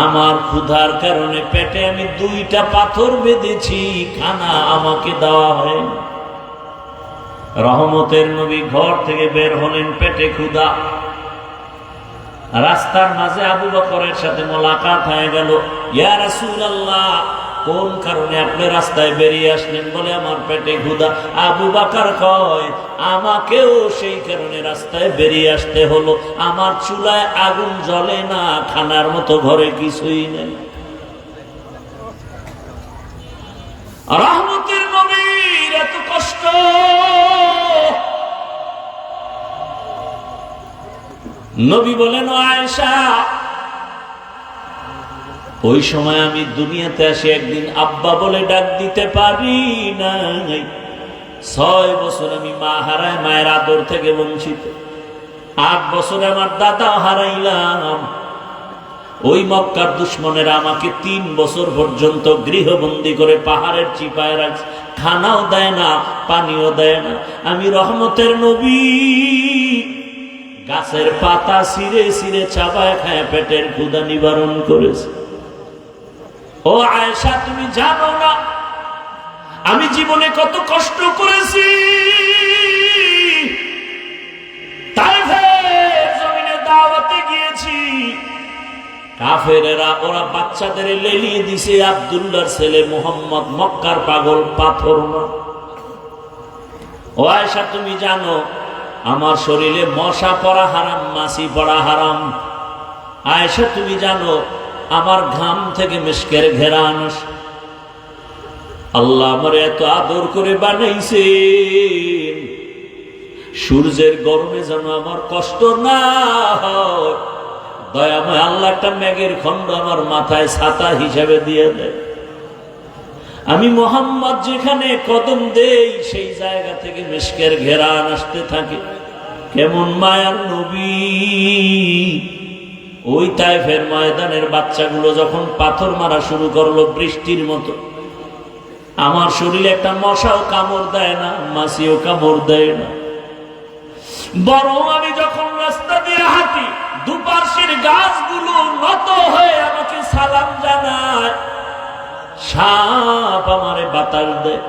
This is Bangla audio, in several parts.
আমার ক্ষুধার কারণে পেটে আমি দুইটা পাথর বেঁধেছি, খানা আমাকে দেওয়া হয়। রহমতের নবী ঘর থেকে বের হলেন, পেটে ক্ষুধা। রাস্তার মাঝে আবু বকরের সাথে মোলাকাত হয়ে গেল, ইয়া রাসূলুল্লাহ কোন কারণে আপনি রাস্তায় বেরিয়ে আসলেন বলে আমার পেটে ক্ষুধা? আবু বাকার কয়, আমাকেও সেই কারণে রাস্তায় বেরিয়ে আসতে হলো। আমার চুলায় আগুন জ্বলে না, খানার মতো ঘরে কিছুই নেই। রহমতের নবীর এত কষ্ট। নবী বলেন, "ও আয়েশা ওই সময় আমি দুনিয়াতে আসি, একদিন আব্বা বলে ডাক দিতে পারি নাই। ছয় বছর আমি মা হারাই মায়ের আদর থেকে বঞ্চিত। আট বছর আমার দাদা হারাইলাম। ওই মক্কার দুশ্মনেরা আমাকে তিন বছর পর্যন্ত গৃহবন্দী করে পাহাড়ের চিপায় রাখছে খানাও দেয় না, পানিও দেয় না। আমি রহমতের নবী। গাছের পাতা সিরে সিরে চাবায় খায়, পেটের ক্ষুদা নিবারণ করেছে। ও আয়েশা, তুমি জানো না, আমি জীবনে কত কষ্ট করেছি। দাওয়াতে গিয়েছি। কাফেরেরা বাচ্চাদের লেলিয়ে ছেলে মোহাম্মদ মক্কার পাগল পাথর না। ও আয়েশা, তুমি জানো, আমার শরীরে মশা পড়া হারাম, মাছি পড়া হারাম। আয়েশা, তুমি জানো আমার ঘাম থেকে মিসকের ঘেরা আসে। আল্লাহ আমার এত আদর করে বানাইছে সূর্যের গরমে যেন আমার কষ্ট না হয়। দয়াময় আল্লাহ একটা মেঘের খণ্ড আমার মাথায় ছাতা হিসাবে দিয়ে দেয়। আমি মোহাম্মদ যেখানে কদম দেই, সেই জায়গা থেকে মিসকের ঘেরান আসতে থাকে। কেমন মায়ার নবী। ওই তাইফের ময়দানের বাচ্চাগুলো যখন পাথর মারা শুরু করল বৃষ্টির মতো। আমার শরীরে একটা মশাও কামড় দেয় না মাসিও কামড় দেয় না। বরং আমি যখন রাস্তা দিয়ে হাঁটি, দুপাশের গাছগুলো নত হয়ে আমাকে সালাম জানায়, সাপ আমারে বাতাস দেয়।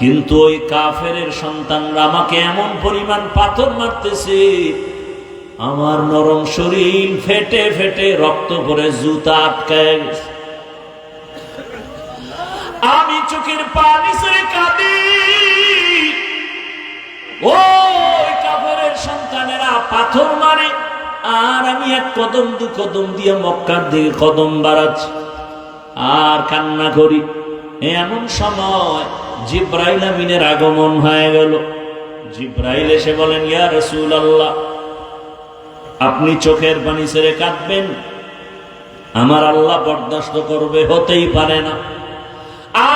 কিন্তু ওই কাফের সন্তানরা আমাকে এমন পরিমাণ পাথর মারতেছে আমার নরম শরীর ফেটে ফেটে রক্ত করে জুতা আটকায় গেছে। আমি চোখের পানি ছেড়ে কাঁদি। ওই কাফের সন্তানেরা পাথর মারে, আর আমি এক কদম, দু কদম দিয়ে মক্কার দিকে কদম বাড়াচ্ছি। আর কান্না করি। এমন সময় জিব্রাইল আমিনের আগমন হয়ে গেল। জিব্রাইল এসে বলেন, ইয়া রসুল আল্লাহ আপনি চোখের পানি ছেড়ে কাঁদবেন। আমার আল্লাহ বরদাস্ত করবে, হতেই পারে না।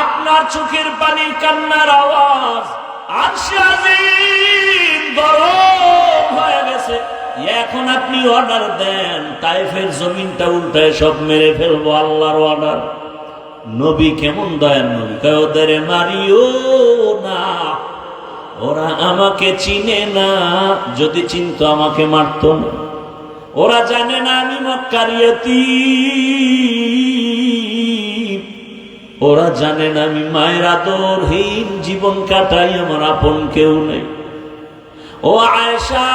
আপনার চোখের পানির কান্নার আওয়াজ গরম হয়ে গেছে। এখন আপনি অর্ডার দেন, তাইফের জমিনটা উল্টায় সব মেরে ফেলব, আল্লাহর অর্ডার নবী কেমন দয়ার নবী? ওদের মারিও না, ওরা আমাকে চিনে না। যদি চিনতো আমাকে মারত না। ওরা জানে না আমি মক্কারিয়তি ওরা জানে না আমি মায়ের আদরহীন জীবন কাটাই, আমার আপন কেউ নেই। ও আয়েশা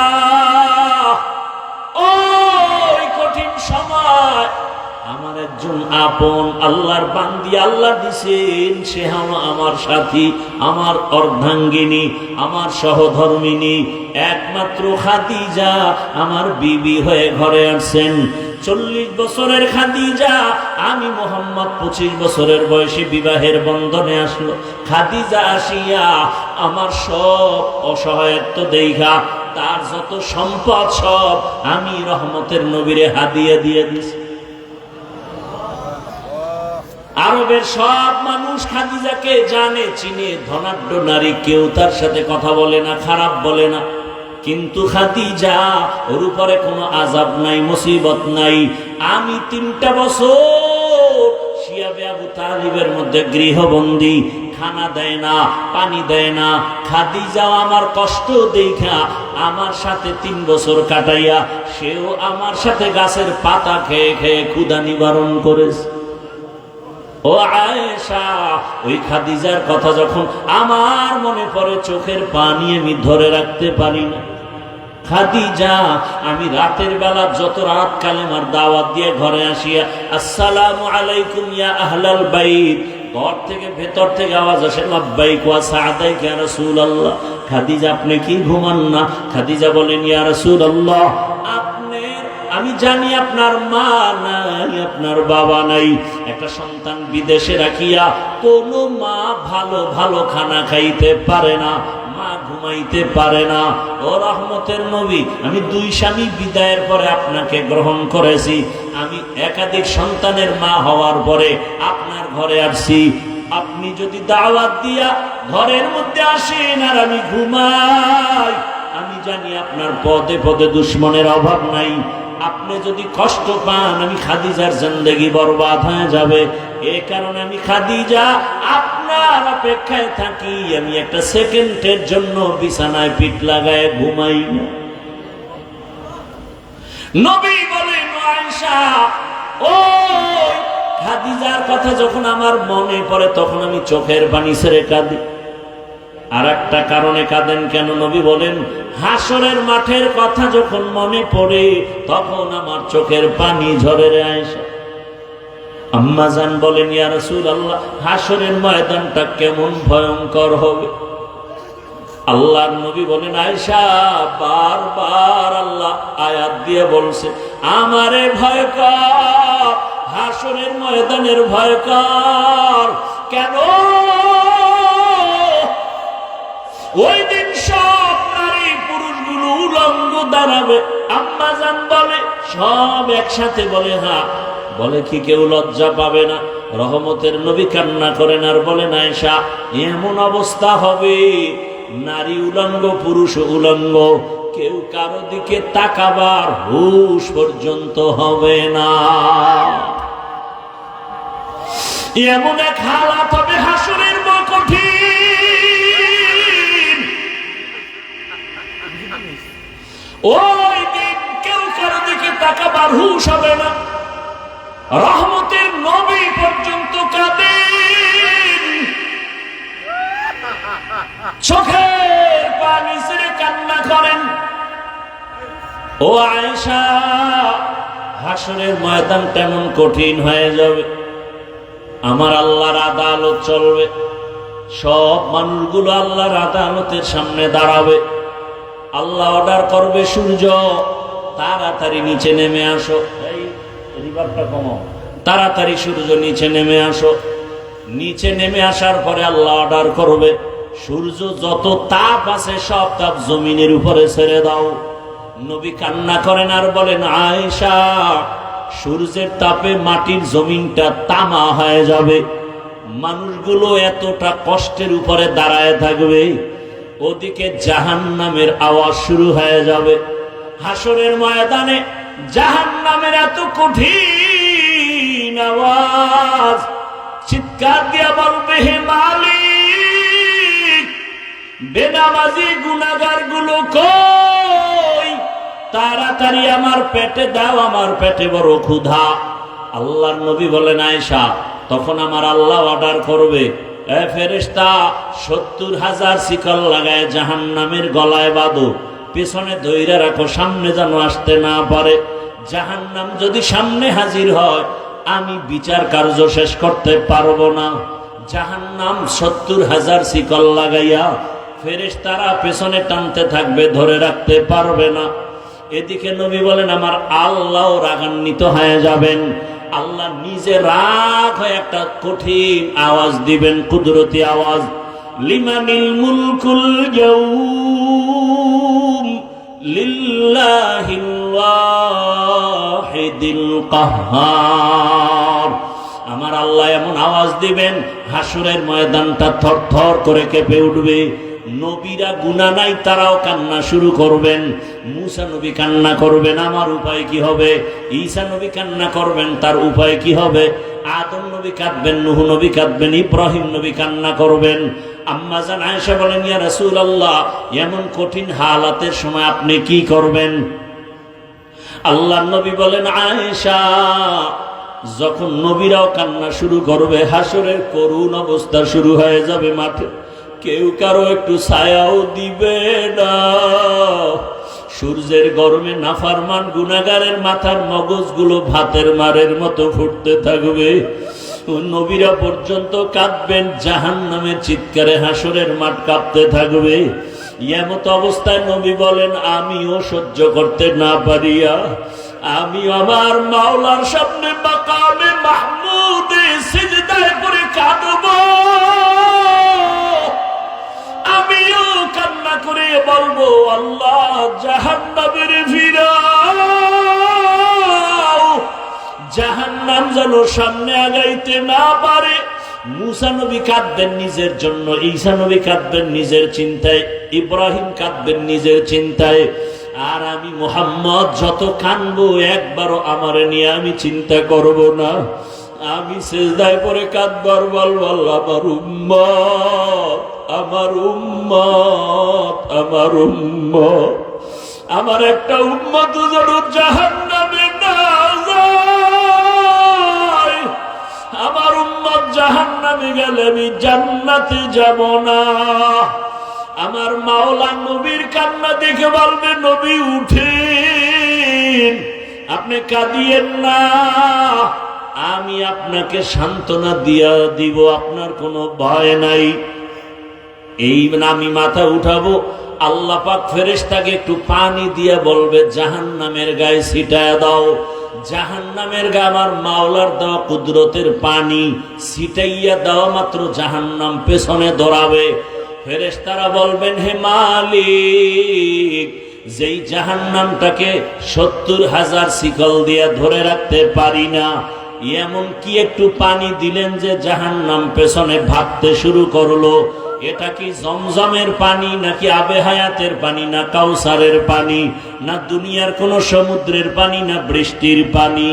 একজন আপন আল্লাহর বান্দি আল্লাহ দিছেন, সে আম- আমার সাথী, আমার অর্ধাঙ্গিনী, আমার সহধর্মিনী, একমাত্র খাদিজা। আমার বিবি হয়ে ঘরে আসছেন। চল্লিশ বছরের খাদিজা, আমি মোহাম্মদ পঁচিশ বছরের বয়সে বিবাহের বন্ধনে আসলো। খাদিজা আসিয়া আমার সব অসহায়ত্ব দেখা তার যত সম্পদ সব আমি রহমতের নবীরে হাদিয়া দিয়ে দিছি। আরবের সব মানুষ খাদিজাকে জানে, চিনে। ধনাঢ্য নারী কেউ তার সাথে কথা বলে না, খারাপ বলে না। কিন্তু খাদিজা, ওর উপরে কোনো আজাব নাই, মুসিবত নাই। আমি তিনটা বছর শিয়াবে আবু তালিবের মধ্যে গৃহবন্দী। খানা দেয় না, পানি দেয় না। খাদিজাও আমার কষ্ট দেখা, আমার সাথে তিন বছর কাটাইয়া, সেও আমার সাথে গাছের পাতা খেয়ে খেয়ে ক্ষুদা নিবারণ করেছে। ও আয়েশা, ওই খাদিজার কথা যখন আমার মনে পড়ে, চোখের পানি আমি ধরে রাখতে পারি না। খাদিজা, আমি রাতের বেলা যত রাত কালে আমার দাওয়াত দিয়ে ঘরে আসিয়া, আসসালামু আলাইকুম ইয়া আহলাল বাইত। ঘর থেকে ভেতর থেকে আওয়াজ আসে, লাব্বাইক ওয়া সাদাইক ইয়া রাসূলুল্লাহ। খাদিজা, আপনি কি ঘুমান না? খাদিজা বলেন, ইয়া রাসূলুল্লাহ। আপনার আমি জানি আপনার মা নাই, আপনার বাবা নাই। একটা সন্তান বিদেশে রাখিয়া কোনো মা ভালো ভালো খানা খাইতে পারে না, মা ঘুমাইতে পারে না। ও রহমতের নবী, আমি দুই স্বামী বিদায়ের পরে আপনাকে গ্রহণ করেছি। আমি একাধিক সন্তানের মা হওয়ার পরে আপনার ঘরে আসছি। আপনি যদি দাওয়াত দিয়া ঘরের মধ্যে আসেন আর আমি ঘুমাই, আমি জানি আপনার পদে পদে দুশ্মনের অভাব নাই। আপনি যদি কষ্ট পান, আমি খাদিজার জিন্দগি বরবাদ হয়ে যাবে। এ কারণে আমি খাদিজা, আপনার অপেক্ষায় থাকি। আমি একটা সেকেন্ডের জন্য বিছানায় পিঠ লাগায় ঘুমাই। না নবী আয়েশা ও খাদিজার কথা যখন আমার মনে পড়ে, তখন আমি চোখের পানি ছেড়ে কাঁদি। আর একটা কারণে কাঁদেন কেন? নবী বলেন, হাসরের মাঠের কথা যখন মনে পড়ে, তখন আমার চোখের পানি ঝরে রে আয়েশা। আম্মাজান বলেন, ইয়া আল্লাহ হাসরের ময়দানটা কেমন ভয়ঙ্কর হবে। আল্লাহর নবী বলেন, আয়েশা, বারবার আল্লাহ আয়াত দিয়ে বলছে, আমারে ভয় কর, হাসরের ময়দানের ভয় কর। কেন? ওই দিন সব নারী পুরুষগুলো উলঙ্গ দাঁড়াবে। আম্মা জান বলে, সব একসাথে বলে হ্যাঁ বলে কি কেউ লজ্জা পাবে না? রহমতের নবী কান্না করেন আর বলে না এসা এমন অবস্থা হবে। নারী উলঙ্গ, পুরুষ উলঙ্গ, কেউ কারও দিকে তাকাবার হুশ পর্যন্ত হবে না। এমন এক হালাত হবে হাসুরের কেউ কারও না। রহমতের নবী পর্যন্ত কান্না করেন। ও হাসরের ময়দান তেমন কঠিন হয়ে যাবে। আমার আল্লাহর আদালত চলবে। সব মানুষগুলো আল্লাহর আদালতের সামনে দাঁড়াবে। আল্লাহ অর্ডার করবে সূর্য, তাড়াতাড়ি নিচে নেমে আসো। এই, রিভারটা তাড়াতাড়ি সূর্য নিচে নেমে আসো। নিচে নেমে আসার পরে আল্লাহ অর্ডার করবে, সূর্য যত তাপ আছে সব তাপ জমিনের উপরে ছেড়ে দাও। নবী কান্না করেন আর বলেন, আয়েশা, সূর্যের তাপে মাটির জমিনটা তামা হয়ে যাবে। মানুষগুলো এতটা কষ্টের উপরে দাঁড়ায় থাকবে। ওদিকে জাহান নামের আওয়াজ শুরু হয়ে যাবে। হাসরের ময়দানে জাহান নামের এত কঠিন আওয়াজ। চিৎকার দিয়া বলবে, হে মালিক, বেনামাজি গুনাগারগুলো কই? তাড়াতাড়ি আমার পেটে দাও, আমার পেটে বড় ক্ষুধা। আল্লাহর নবী বলেন, আয়েশা, তখন আমার আল্লাহ অর্ডার করবে এ ফেরেশতা, সত্তর হাজার শিকল লাগায় জাহান নামের গলায় বাঁধো। পেছনে ধৈর্য রাখো, সামনে যেন আসতে না পারে। জাহান নাম যদি সামনে হাজির হয়, আমি বিচার কার্য শেষ করতে পারব না। জাহান নাম সত্তর হাজার শিকল লাগাইয়া ফেরেশ তারা পেছনে টানতে থাকবে, ধরে রাখতে পারবে না। এদিকে নবী বলেন, আমার আল্লাহ রাগান্বিত হয়ে যাবেন। আল্লাহ নিজে রাগ হয়ে একটা কঠিন আওয়াজ দিবেন, কুদরতি আওয়াজ। লিমানিল মুলকুল ইয়াউম লিল্লাহিল ওয়াহিদিল কাহ্হার আমার আল্লাহ এমন আওয়াজ দিবেন, হাসুরের ময়দানটা থর থর করে কেঁপে উঠবে। নবীরা গুণা নাই, তারাও কান্না শুরু করবেন। মুসা নবী কান্না করবেন, আমার উপায় কি হবে? ঈসা নবী কান্না করবেন, তার উপায় কি হবে? আদম নবী কাঁদবেন, নুহ নবী কাঁদবেন, ইব্রাহিম নবী কান্না করবেন। আম্মা জান বলেন, ইয়া আল্লাহ এমন কঠিন হালাতের সময় আপনি কি করবেন? আল্লাহ নবী বলেন, আয়েশা, যখন নবীরাও কান্না শুরু করবে হাসরের করুণ অবস্থা শুরু হয়ে যাবে মাঠে। কেউ কারও একটু ছায়াও দিবে না। সূর্যের গরমে নাফারমান গুনাগারের মাথার মগজগুলো ভাতের মারের মতো ফুটতে থাকবে। নবীরা পর্যন্ত কাঁদবেন জাহান নামের চিৎকারে হাসরের মাঠ কাঁপতে থাকবে। এমত অবস্থায় নবী বলেন, আমিও সহ্য করতে না পারিয়া, আমি আমার মাওলার সামনে মাকামে মাহমুদে সিজদায় করে কাঁদব। করে বলব, আল্লাহ জাহান্নামের ফিরাও জাহান্নাম যেন সামনে আগাইতে না পারে। কাঁদবেন নিজের জন্য, ঈসা নবী কাঁদবেন নিজের চিন্তায়, ইব্রাহিম কাঁদবেন নিজের চিন্তায়। আর আমি মোহাম্মদ যত কানবো একবারও আমার নিয়ে আমি চিন্তা করব না। আমি সেজদায় পরে কাঁদবার বল বল আমার উম্মত আমার উম্মত আমার উম্মত। আমার একটা উম্মত যেন জাহান্নামে না যায়। আমার উম্মত জাহান্নামে গেলে আমি জান্নাতে যাব না। আমার মাওলা নবীর কান্না দেখে বলবে, নবী, উঠেন। আপনি কাঁদিয়েন না। আমি আপনাকে সান্ত্বনা দিয়া দিব, আপনার কোনো ভয় নাই। এই আমি মাথা উঠাবো, আল্লাহ পাক ফেরেশতাকে একটু পানি দিয়ে বলবে জাহান নামের গায়ে ছিটায় দাও। জাহান নামের গা আমার মাওলার দেওয়া কুদরতের পানি ছিটাইয়া দেওয়া মাত্র জাহান নাম পেছনে দৌড়াবে। ফেরেশতারা বলবেন, হে মালিক, যেই জাহান নামটাকে সত্তর হাজার শিকল দিয়ে ধরে রাখতে পারি না এমন কি একটু পানি দিলেন যে জাহান নাম পেছনে ভাবতে শুরু করল। এটা কি জমজমের পানি নাকি আবে হায়াতের পানি, না কাউসারের পানি, না দুনিয়ার কোন সমুদ্রের পানি, না বৃষ্টির পানি?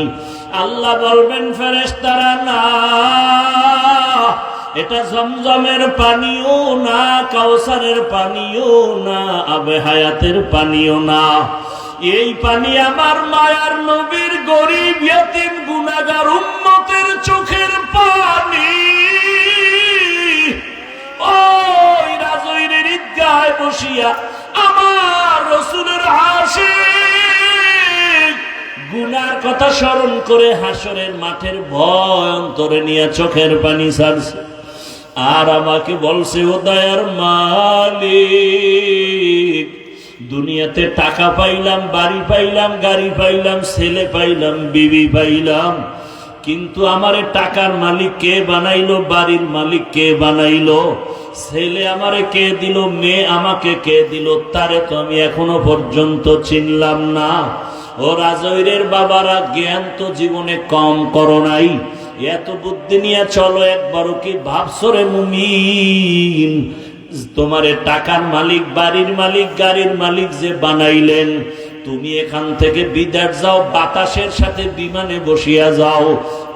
আল্লাহ বলবেন, ফেরেশতারা, না, এটা জমজমের পানিও না, কাউসারের পানিও না, আবে হায়াতের পানিও না। এই পানি আমার মায়ার নবীর গরিব ইয়াতিম গুনাগার উম্মতের চোখের পানি। ওই রাজৈরের ঈদগায় বসিয়া আমার রসুলের হাসি গুনার কথা স্মরণ করে হাসরের মাঠের ভয় অন্তরে নিয়ে চোখের পানি ছাড়ছে। আর আমাকে বলছে, ও দয়ার মালিক দুনিয়াতে টাকা পাইলাম, বাড়ি পাইলাম, গাড়ি পাইলাম, ছেলে পাইলাম, বিবি পাইলাম। কিন্তু আমারে টাকার মালিক কে বানাইলো, বাড়ির মালিক কে বানাইলো? ছেলে আমারে কে দিল, মেয়ে আমাকে কে দিল? তারে তো আমি এখনও পর্যন্ত চিনলাম না। ও রাজৈরের বাবারা, জ্ঞান তো জীবনে কম করো নাই। এত বুদ্ধি নিয়ে চলো একবারও কি ভাবসরে মুমিন? তোমারে টাকার মালিক, বাড়ির মালিক, গাড়ির মালিক যে বানাইলেন, তুমি এখান থেকে বিদার যাও, বাতাসের সাথে বিমানে বসিয়া যাও।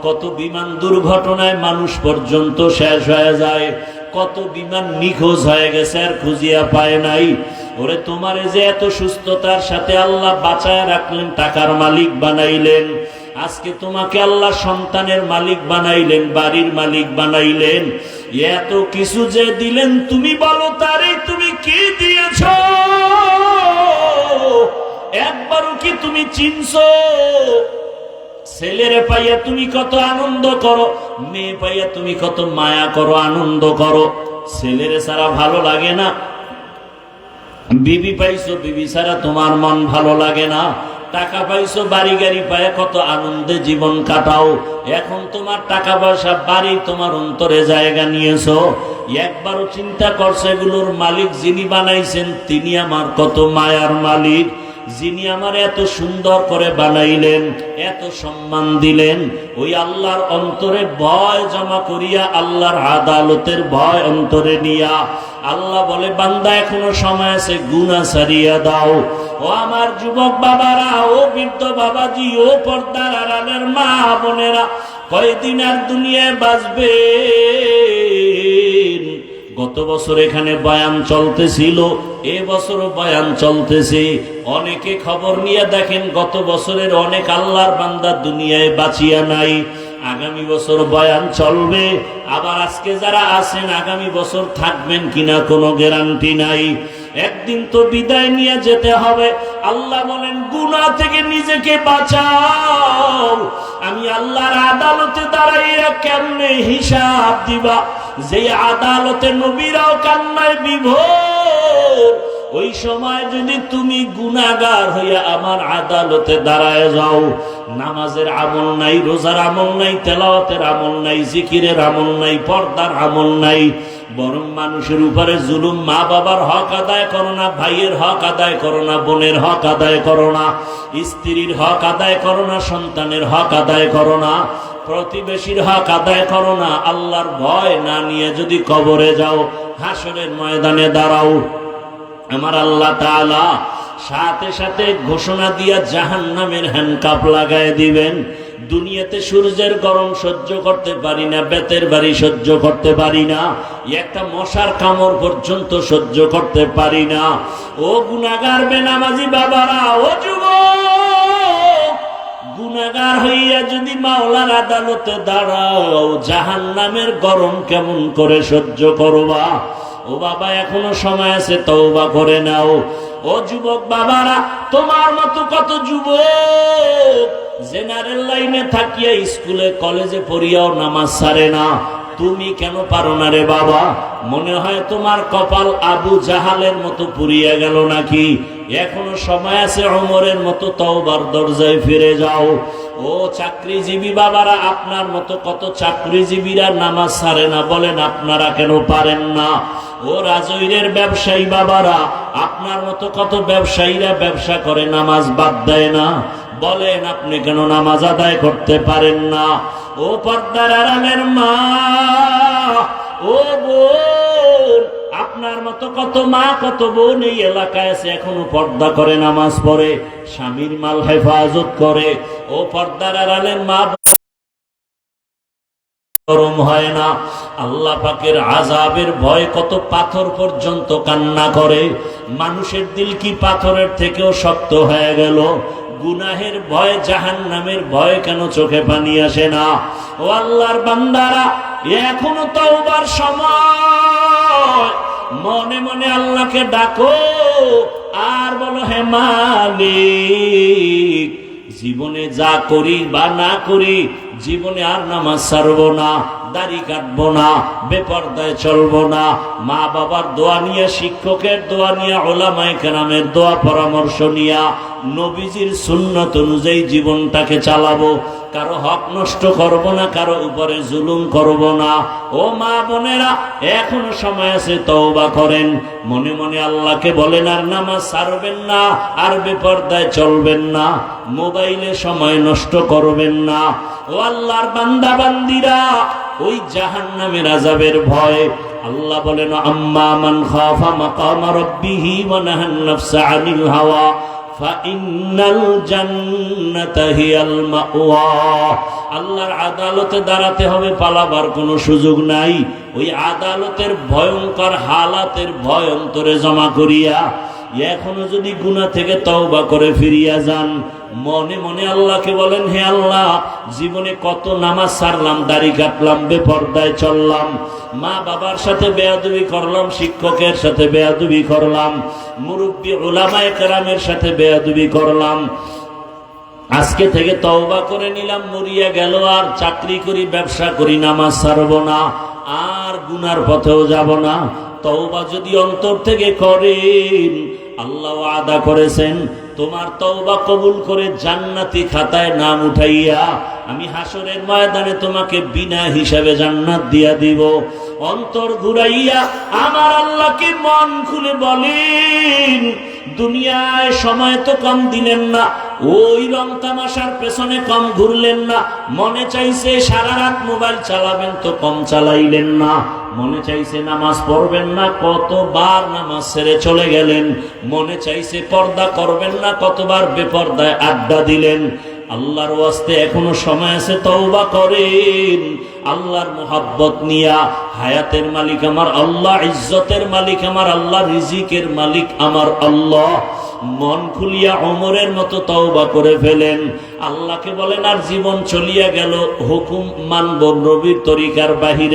কত বিমান দুর্ঘটনায় মানুষ পর্যন্ত শেষ হয়ে যায়, কত বিমান নিখোঁজ হয়ে গেছে আর খুঁজিয়া পায় নাই। ওরে তোমারে যে এত সুস্থতার সাথে আল্লাহ বাঁচায় রাখলেন, টাকার মালিক বানাইলেন, আজকে তোমাকে আল্লাহ সন্তানের মালিক বানাইলেন, বাড়ির মালিক বানাইলেন এত কিছু যে দিলেন তুমি বলো তারে তুমি কি দিয়েছ? একবারও কি তুমি চিনছো? ছেলেরে পাইয়া তুমি কত আনন্দ করো, মেয়ে পাইয়া তুমি কত মায়া করো, আনন্দ করো। ছেলেরে সারা ভালো লাগে না? বিবি পাইছো, বিবি ছাড়া তোমার মন ভালো লাগে না? টাকা পাইছো, বাড়ি গাড়ি পায় কত আনন্দে জীবন কাটাও। এখন তোমার টাকা পয়সা, বাড়ি তোমার অন্তরে জায়গা নিয়েছো। একবারও চিন্তা করছে, এগুলোর মালিক যিনি বানাইছেন, তিনি আমার কত মায়ার মালিক। যিনি আমার এত সুন্দর করে বানাইলেন, এত সম্মান দিলেন, ওই আল্লাহর অন্তরে ভয় জমা করিয়া আল্লাহর আদালতের ভয় অন্তরে নিয়া। আল্লাহ বলে, বান্দা, এখনও সময় আছে গুনা সারিয়া দাও। ও আমার যুবক বাবারা, ও বৃদ্ধ বাবাজি, ও পর্দার আড়ালের মা বোনেরা, কয়দিন আর দুনিয়ায় বাঁচবে গত বছর এখানে বয়ান চলতেছিল, এ বছরও বয়ান চলতেছে। অনেকে খবর নিয়ে দেখেন, গত বছরের অনেক আল্লাহর বান্দা দুনিয়ায় বাঁচিয়া নাই। আগামী বছর বয়ান চলবে। আবার আজকে যারা আছেন, আগামী বছর থাকবেন কিনা কোনো গ্যারান্টি নাই। একদিন তো বিদায় নিয়ে যেতে হবে। আল্লাহ বলেন গুনা থেকে নিজেকে বাঁচাও। আমি আল্লাহর আদালতে দাঁড়াইয়া কেমনে হিসাব দিবা? যে আদালতে নবীরাও কান্নায় বিভোর, ওই সময় যদি তুমি গুনাগার হইয়া আমার আদালতে দাঁড়ায় যাও, নামাজের আমল নাই, রোজার আমল নাই, তেলাওয়াতের আমল নাই, জিকিরের আমল নাই, পর্দার আমল নাই বরং মানুষের উপরে জুলুম মা বাবার হক আদায় করো না, ভাইয়ের হক আদায় করো না, বোনের হক আদায় করো না, স্ত্রীর হক আদায় করো না, সন্তানের হক আদায় করো না, প্রতিবেশীর হক আদায় করো না, আল্লাহর ভয় না নিয়ে যদি কবরে যাও, হাসরের ময়দানে দাঁড়াও। আমার আল্লাহ তাআলা সাথে সাথে ঘোষণা দিয়া জাহান নামের হ্যান্ডকাপ লাগায় দিবেন। দুনিয়াতে সূর্যের গরম সহ্য করতে পারি না, বেতের বাড়ি সহ্য করতে পারি না, একটা মশার কামড় পর্যন্ত সহ্য করতে পারি না। ও গুনাগার বেনামাজি বাবারা, ও যুবক গুনাগার হইয়া যদি মাওলার আদালতে দাঁড়াও জাহান নামের গরম কেমন করে সহ্য করবা? ও বাবা, এখনও সময় আছে, তওবা করে নাও। ও যুবক বাবারা, তোমার মতো কত যুবক জেনারেল লাইনে থাকিয়া স্কুলে, কলেজে পড়িয়াও নামাজ সারে না। তুমি কেন পারো না রে বাবা? মনে হয় তোমার কপাল আবু জাহালের মতো পুড়িয়া গেল নাকি? এখনও সময় আছে অমরের মতো তওবার দরজায় ফিরে যাও। ও চাকরিজীবী বাবারা, আপনার মতো কত চাকরিজীবীরা নামাজ সারে না বলেন, আপনারা কেন পারেন না? ও রাজৈরের ব্যবসায়ী বাবারা, আপনার মতো কত ব্যবসায়ীরা ব্যবসা করে, নামাজ বাদ দেয় না? বলেন, আপনি কেন নামাজ আদায় করতে পারেন না? ও পর্দার আরামের মা, ও বোন, আপনার মতো কত মা, কত বোন এই এলাকায় আছে, এখনও পর্দা করে, নামাজ পড়ে, স্বামীর মাল হেফাজত করে। ও পর্দার আড়ালের মা গরম হয় না। আল্লাহ পাকের আজাবের ভয় কত পাথর পর্যন্ত কান্না করে। মানুষের দিল কি পাথরের থেকেও শক্ত হয়ে গেল। গুনাহের ভয় জাহান নামের ভয় কেন চোখে পানি আসে না? ও আল্লাহর বান্দারা এখনও তওবার সময়। মনে মনে আল্লাহকে ডাকো, আর বলো, হে মালিক, জীবনে যা করি বা না করি জীবনে আর নামাজ ছাড়বো না, দাড়ি কাটবো না, বেপর্দায় চলবো না। মা বাবার দোয়া নিয়ে, শিক্ষকের দোয়া নিয়ে, ওলামায় কেরামের দোয়া, পরামর্শ নিয়া নবীজির সুন্নত অনুযায়ী জীবনটাকে চালাবো। কারও হক নষ্ট করব না, কারও উপরে জুলুম করব না। ও মা বোনেরা, এখনও সময় আছে, তওবা করেন। মনে মনে আল্লাহকে বলেন, আর নামাজ ছাড়বেন না, আর বেপর্দায় চলবেন না। মোবাইলে সময় নষ্ট করবেন না। ও আল্লাহর বান্দা বান্দিরা ওই জাহান নামের আজাবের ভয়। আল্লাহ বলেন, আম্মা মান খাফা মাকাম রাব্বিহি ওয়া নাহান নাফসা আনিল হাওয়া ফাইন্নাল জান্নাতা হিয়াল মাওয়া। আল্লাহর আদালতে দাঁড়াতে হবে, পালাবার কোনো সুযোগ নাই। ওই আদালতের ভয়ঙ্কর হালাতের ভয় অন্তরে জমা করিয়া এখনও যদি গুনাহ থেকে তওবা করে ফিরিয়া যান, মনে মনে আল্লাহকে বলেন, হে আল্লাহ, জীবনে কত নামাজ সারলাম, দাড়ি কাটলাম, বেপর্দায় চললাম মা বাবার সাথে বেয়াদবি করলাম, শিক্ষকের সাথে বেয়াদবি করলাম, মুরব্বী ওলামায় কেরামের সাথে বেয়াদবি করলাম, আজকে থেকে তওবা করে নিলাম, মরিয়া গেল, আর চাকরি করি, ব্যবসা করি, নামাজ ছাড়ব না, আর গুনার পথেও যাব না, তওবা যদি অন্তর থেকে করেন আল্লাহ আদা করেছেন, তোমার তওবা কবুল করে জান্নাতি খাতায় নাম উঠাইয়া আমি হাসরের ময়দানে তোমাকে বিনা হিসাবে জান্নাত দিয়া দিব। অন্তর ঘুরাইয়া আমার আল্লাহকে মন খুলে বলেন দুনিয়ায় সময় তো কম দিলেন না। ওই রং তামাশার পেছনে কম ঘুরলেন না। মনে চাইছে সারা রাত মোবাইল চালাবেন তো কম চালাইলেন না। মনে চাইছে নামাজ পড়বেন না, কতবার নামাজ ছেড়ে চলে গেলেন। মনে চাইছে পর্দা করবেন না, কতবার বেপর্দায় আড্ডা দিলেন। আল্লাহর ওয়াস্তে এখনও সময় আছে, তওবা করেন। আল্লাহর মোহাব্বত নিয়া হায়াতের মালিক আমার আল্লাহ, ইজ্জতের মালিক আমার আল্লাহ, রিজিকের মালিক আমার আল্লাহ। মন খুলিয়া অমরের মতো তওবা করে ফেলেন। আল্লাহকে বলেন, আর জীবন চলিয়া গেল, হুকুম মানব নবীর তরিকার বাহিরে।